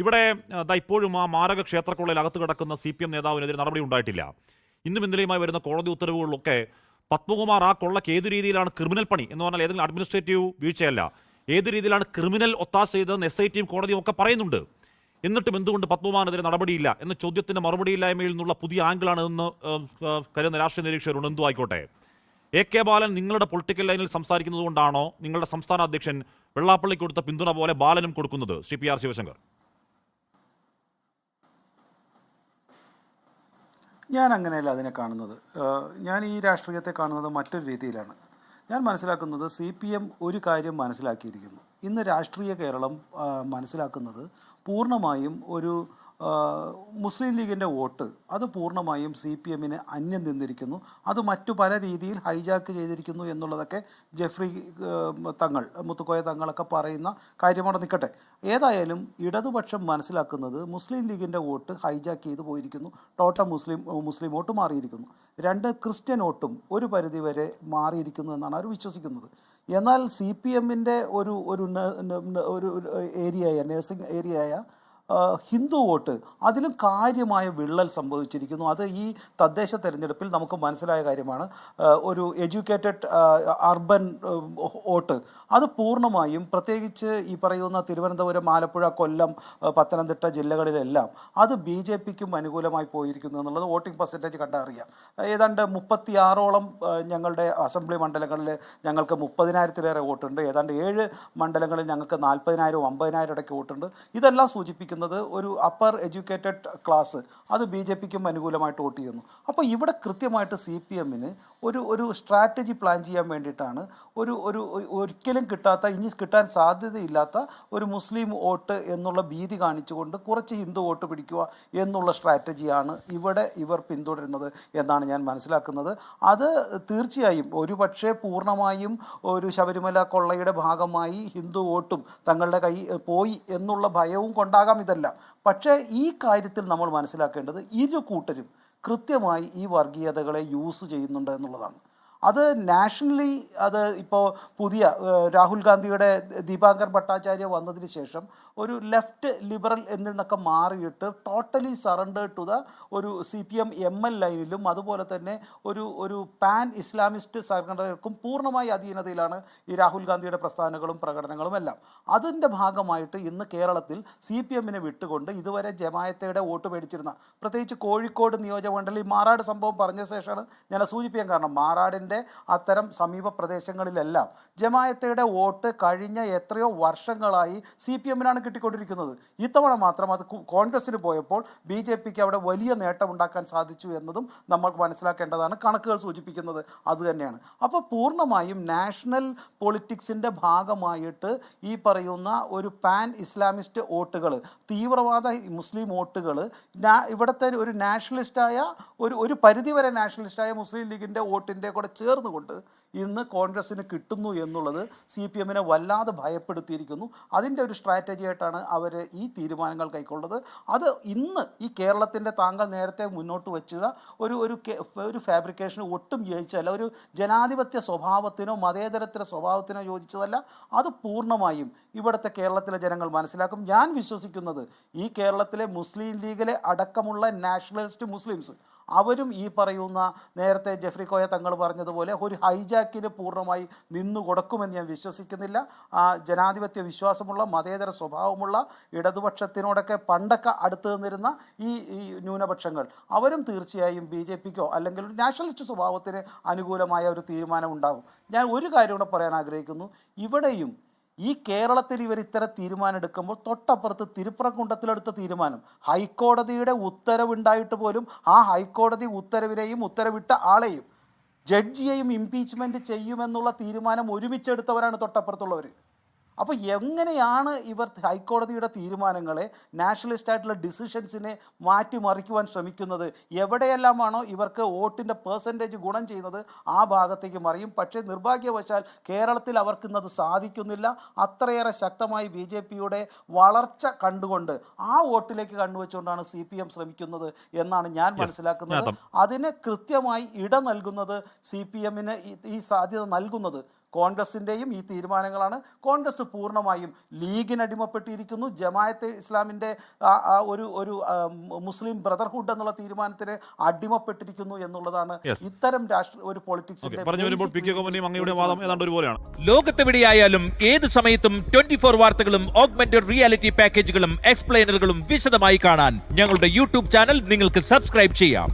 ഇവിടെ ഇപ്പോഴും ആ മാരക ക്ഷേത്രക്കുള്ളിൽ അകത്ത് കിടക്കുന്ന സി പി എം നേതാവിനെതിരെ നടപടി ഉണ്ടായിട്ടില്ല. ഇന്നും ഇന്നലെയുമായി വരുന്ന കോടതി ഉത്തരവുകളിലൊക്കെ പത്മകുമാർ ആ കൊള്ളക്ക് ഏത് രീതിയിലാണ് ക്രിമിനൽ പണി എന്ന് പറഞ്ഞാൽ ഏതെങ്കിലും അഡ്മിനിസ്ട്രേറ്റീവ് വീഴ്ചയല്ല. ഏത് രീതിയിലാണ് ക്രിമിനൽ ഒത്താശ ചെയ്തതെന്ന് എസ് ഐ ടിയും കോടതിയും ഒക്കെ പറയുന്നുണ്ട്. എന്നിട്ടും എന്തുകൊണ്ട് പത്മകുമാറിനെതിരെ നടപടിയില്ല എന്ന ചോദ്യത്തിന് മറുപടിയില്ലായ്മയിൽ നിന്നുള്ള പുതിയ ആംഗിളാണ് എന്ന് കരുതുന്ന രാഷ്ട്രീയ നിരീക്ഷകരുണ്ട് എന്തു ആയിക്കോട്ടെ. എ കെ ബാലൻ നിങ്ങളുടെ പൊളിറ്റിക്കൽ ലൈനിൽ സംസാരിക്കുന്നത് കൊണ്ടാണോ നിങ്ങളുടെ സംസ്ഥാന അധ്യക്ഷൻ വെള്ളാപ്പള്ളി കൊടുത്ത പിന്തുണ പോലെ ബാലനും കൊടുക്കുന്നത് ശ്രീ പി ആർ ശിവശങ്കർ? ഞാൻ അങ്ങനെയല്ല അതിനെ കാണുന്നത്. ഞാൻ ഈ രാഷ്ട്രീയത്തെ കാണുന്നത് മറ്റൊരു രീതിയിലാണ്. ഞാൻ മനസ്സിലാക്കുന്നത് സി പി എം ഒരു കാര്യം മനസ്സിലാക്കിയിരിക്കുന്നു. ഇന്ന് രാഷ്ട്രീയ കേരളം മനസ്സിലാക്കുന്നത് പൂർണമായും ഒരു മുസ്ലിം ലീഗിന്റെ വോട്ട് അത് പൂർണമായും സി പി എമ്മിന് അന്യം നിന്നിരിക്കുന്നു അത് മറ്റു പല രീതിയിൽ ഹൈജാക്ക് ചെയ്തിരിക്കുന്നു എന്നുള്ളതൊക്കെ ജെഫ്രി തങ്ങൾ മുത്തുക്കോയ തങ്ങളൊക്കെ പറയുന്ന കാര്യമാണ്. നിൽക്കട്ടെ ഏതായാലും ഇടതുപക്ഷം മനസ്സിലാക്കുന്നത് മുസ്ലിം ലീഗിന്റെ വോട്ട് ഹൈജാക്ക് ചെയ്തു പോയിരിക്കുന്നു. ടോട്ടൽ മുസ്ലിം മുസ്ലിം വോട്ട് മാറിയിരിക്കുന്നു. രണ്ട് ക്രിസ്ത്യൻ വോട്ടും ഒരു പരിധിവരെ മാറിയിരിക്കുന്നു എന്നാണ് അവർ വിശ്വസിക്കുന്നത്. എന്നാൽ സി പി എമ്മിന്റെ ഒരു ഒരു ഒരു ഏരിയയായ നേഴ്സിംഗ് ഏരിയയായ ഹിന്ദു വോട്ട് അതിലും കാര്യമായ വിള്ളൽ സംഭവിച്ചിരിക്കുന്നു. അത് ഈ തദ്ദേശ തെരഞ്ഞെടുപ്പിൽ നമുക്ക് മനസ്സിലായ കാര്യമാണ്. ഒരു എഡ്യൂക്കേറ്റഡ് അർബൻ വോട്ട് അത് പൂർണമായും പ്രത്യേകിച്ച് ഈ പറയുന്ന തിരുവനന്തപുരം ആലപ്പുഴ കൊല്ലം പത്തനംതിട്ട ജില്ലകളിലെല്ലാം അത് ബി ജെ പിക്കും അനുകൂലമായി പോയിരിക്കുന്നു എന്നുള്ളത് വോട്ടിംഗ് പെർസെന്റേജ് അറിയാം ഏതാണ്ട് മുപ്പത്തിയാറോളം ഞങ്ങളുടെ അസംബ്ലി മണ്ഡലങ്ങളിൽ ഞങ്ങൾക്ക് മുപ്പതിനായിരത്തിലേറെ വോട്ടുണ്ട്. ഏതാണ്ട് ഏഴ് മണ്ഡലങ്ങളിൽ ഞങ്ങൾക്ക് നാൽപ്പതിനായിരവും അമ്പതിനായിരം ഇടയ്ക്ക് വോട്ടുണ്ട്. ഇതെല്ലാം സൂചിപ്പിക്കുന്നത് ഒരു അപ്പർ എഡ്യൂക്കേറ്റഡ് ക്ലാസ് അത് ബി ജെ പിക്കും അനുകൂലമായിട്ട് വോട്ട് ചെയ്യുന്നു. അപ്പോൾ ഇവിടെ കൃത്യമായിട്ട് സി പി എമ്മിന് ഒരു ഒരു സ്ട്രാറ്റജി പ്ലാൻ ചെയ്യാൻ വേണ്ടിയിട്ടാണ് ഒരു ഒരു ഒരിക്കലും കിട്ടാത്ത ഇനി കിട്ടാൻ സാധ്യതയില്ലാത്ത ഒരു മുസ്ലിം വോട്ട് എന്നുള്ള ഭീതി കാണിച്ചുകൊണ്ട് കുറച്ച് ഹിന്ദു വോട്ട് പിടിക്കുക എന്നുള്ള സ്ട്രാറ്റജിയാണ് ഇവിടെ ഇവർ പിന്തുടരുന്നത് എന്നാണ് ഞാൻ മനസ്സിലാക്കുന്നത്. അത് തീർച്ചയായും ഒരു പക്ഷേ പൂർണമായും ഒരു ശബരിമല കൊള്ളയുടെ ഭാഗമായി ഹിന്ദു വോട്ടും തങ്ങളുടെ കൈ പോയി എന്നുള്ള ഭയവും കൊണ്ടാകാം ഇതെല്ലാം പക്ഷേ ഈ കാര്യത്തിൽ നമ്മൾ മനസ്സിലാക്കേണ്ടത് ഇരു കൂട്ടരും കൃത്യമായി ഈ വർഗീയതകളെ യൂസ് ചെയ്യുന്നുണ്ട് എന്നുള്ളതാണ്. അത് നാഷണലി അത് ഇപ്പോൾ പുതിയ രാഹുൽ ഗാന്ധിയുടെ ദീപാങ്കർ ഭട്ടാചാര്യ വന്നതിന് ശേഷം ഒരു ലെഫ്റ്റ് ലിബറൽ എന്നിൽ നിന്നൊക്കെ മാറിയിട്ട് ടോട്ടലി സറണ്ടർ ടു ദ ഒരു C P M M L ലൈനിലും അതുപോലെ തന്നെ ഒരു ഒരു പാൻ ഇസ്ലാമിസ്റ്റ് സംഘടനകൾക്കും പൂർണമായി അധീനതയിലാണ് ഈ രാഹുൽ ഗാന്ധിയുടെ പ്രസ്ഥാനങ്ങളും പ്രകടനങ്ങളും എല്ലാം. അതിന്റെ ഭാഗമായിട്ട് ഇന്ന് കേരളത്തിൽ സി പി എമ്മിനെ വിട്ടുകൊണ്ട് ഇതുവരെ ജമായത്തയുടെ വോട്ട് മേടിച്ചിരുന്ന പ്രത്യേകിച്ച് കോഴിക്കോട് നിയോജകമണ്ഡലം ഈ മാറാട് സംഭവം പറഞ്ഞ ശേഷമാണ് ഞാൻ സൂചിപ്പിക്കാൻ കാരണം. മാറാടിന്റെ അത്തരം സമീപ പ്രദേശങ്ങളിലെല്ലാം ജമായത്തയുടെ വോട്ട് കഴിഞ്ഞ എത്രയോ വർഷങ്ങളായി സി പി എമ്മിനാണ് കിട്ടിക്കൊണ്ടിരിക്കുന്നത്. ഇത്തവണ മാത്രം അത് കോൺഗ്രസ്സിന് പോയപ്പോൾ ബി ജെ പിക്ക് അവിടെ വലിയ നേട്ടമുണ്ടാക്കാൻ സാധിച്ചു എന്നതും നമ്മൾ മനസ്സിലാക്കേണ്ടതാണ് കണക്കുകൾ സൂചിപ്പിക്കുന്നത് അതുതന്നെയാണ്. അപ്പോൾ പൂർണമായും നാഷണൽ പൊളിറ്റിക്സിന്റെ ഭാഗമായിട്ട് ഈ പറയുന്ന ഒരു പാൻ ഇസ്ലാമിസ്റ്റ് വോട്ടുകൾ തീവ്രവാദ മുസ്ലിം വോട്ടുകൾ ഇവിടുത്തെ ഒരു നാഷണലിസ്റ്റായ ഒരു ഒരു പരിധിവരെ നാഷണലിസ്റ്റായ മുസ്ലിം ലീഗിന്റെ വോട്ടിന്റെ കൂടെ ചേർന്നുകൊണ്ട് ഇന്ന് കോൺഗ്രസ്സിന് കിട്ടുന്നു എന്നുള്ളത് സി പി എമ്മിനെ വല്ലാതെ ഭയപ്പെടുത്തിയിരിക്കുന്നു. അതിന്റെ ഒരു സ്ട്രാറ്റജി ആയിട്ടാണ് അവർ ഈ തീരുമാനങ്ങൾ കൈക്കൊള്ളത് അത് ഇന്ന് ഈ കേരളത്തിന്റെ താങ്കൾ നേരത്തെ മുന്നോട്ട് വെച്ചുക ഒരു ഒരു ഒരു ഫാബ്രിക്കേഷൻ ഒട്ടും യോജിച്ചതല്ല. ഒരു ജനാധിപത്യ സ്വഭാവത്തിനോ മതേതരത്തിന്റെ സ്വഭാവത്തിനോ യോജിച്ചതല്ല. അത് പൂർണമായും ഇവിടുത്തെ കേരളത്തിലെ ജനങ്ങൾ മനസ്സിലാക്കും. ഞാൻ വിശ്വസിക്കുന്നത് ഈ കേരളത്തിലെ മുസ്ലിം ലീഗിലെ അടക്കമുള്ള നാഷണലിസ്റ്റ് മുസ്ലിംസ് അവരും ഈ പറയുന്ന നേരത്തെ ജെഫ്രി കോയ തങ്ങൾ പറഞ്ഞതുപോലെ ഒരു ഹൈജാക്കിന് പൂർണമായി നിന്നു കൊടുക്കുമെന്ന് ഞാൻ വിശ്വസിക്കുന്നില്ല. ജനാധിപത്യ വിശ്വാസമുള്ള മതേതര സ്വഭാവമുള്ള ഇടതുപക്ഷത്തിനോടൊക്കെ പണ്ടൊക്കെ അടുത്ത് നിന്നിരുന്ന ഈ ഈ ന്യൂനപക്ഷങ്ങൾ അവരും തീർച്ചയായും ബി ജെ പിക്കോ അല്ലെങ്കിൽ നാഷണലിസ്റ്റ് സ്വഭാവത്തിന് അനുകൂലമായ ഒരു തീരുമാനം ഉണ്ടാകും ഞാൻ ഒരു കാര്യം കൂടെ പറയാൻ ആഗ്രഹിക്കുന്നു. ഇവിടെയും ഈ കേരളത്തിൽ ഇവർ ഇത്തരം തീരുമാനം എടുക്കുമ്പോൾ തൊട്ടപ്പുറത്ത് തിരുപ്പുറക്കുണ്ടത്തിലെടുത്ത തീരുമാനം. ഹൈക്കോടതിയുടെ ഉത്തരവുണ്ടായിട്ട് പോലും ആ ഹൈക്കോടതി ഉത്തരവിനെയും ഉത്തരവിട്ട ആളെയും ജഡ്ജിയെയും ഇംപീച്ച്മെന്റ് ചെയ്യുമെന്നുള്ള തീരുമാനം ഒരുമിച്ചെടുത്തവരാണ് തൊട്ടപ്പുറത്തുള്ളവർ അപ്പോൾ എങ്ങനെയാണ് ഇവർ ഹൈക്കോടതിയുടെ തീരുമാനങ്ങളെ നാഷണലിസ്റ്റ് ആയിട്ടുള്ള ഡിസിഷൻസിനെ മാറ്റിമറിക്കുവാൻ ശ്രമിക്കുന്നത്? എവിടെയെല്ലാമാണോ ഇവർക്ക് വോട്ടിന്റെ പേഴ്സന്റേജ് ഗുണം ചെയ്യുന്നത് ആ ഭാഗത്തേക്ക് മറിയും. പക്ഷേ നിർഭാഗ്യവശാൽ കേരളത്തിൽ അവർക്കിന്നത് സാധിക്കുന്നില്ല. അത്രയേറെ ശക്തമായി ബി ജെ പിയുടെ വളർച്ച കണ്ടുകൊണ്ട് ആ വോട്ടിലേക്ക് കണ്ടുവച്ചുകൊണ്ടാണ് സി പി എം ശ്രമിക്കുന്നത് എന്നാണ് ഞാൻ മനസ്സിലാക്കുന്നത്. അതിന് കൃത്യമായി ഇട നൽകുന്നത് സി പി എമ്മിന് ഈ സാധ്യത നൽകുന്നത്. കോൺഗ്രസിന്റെയും ഈ തീരുമാനങ്ങളാണ്. കോൺഗ്രസ് പൂർണമായും ലീഗിന് അടിമപ്പെട്ടിരിക്കുന്നു. ജമായത്തെ ഇസ്ലാമിന്റെ ഒരു ഒരു മുസ്ലിം ബ്രദർഹുഡ് എന്നുള്ള തീരുമാനത്തിന് അടിമപ്പെട്ടിരിക്കുന്നു എന്നുള്ളതാണ് ഇത്തരം രാഷ്ട്ര ഒരു പൊളിറ്റിക്സ് ലോകത്തെവിടെയായാലും ഏത് സമയത്തും ട്വന്റി ഫോർ വാർത്തകളും ഓഗ്മെന്റഡ് റിയാലിറ്റി പാക്കേജുകളും എക്സ്പ്ലെയിനറുകളും വിശദമായി കാണാൻ ഞങ്ങളുടെ യൂട്യൂബ് ചാനൽ നിങ്ങൾക്ക് സബ്സ്ക്രൈബ് ചെയ്യാം.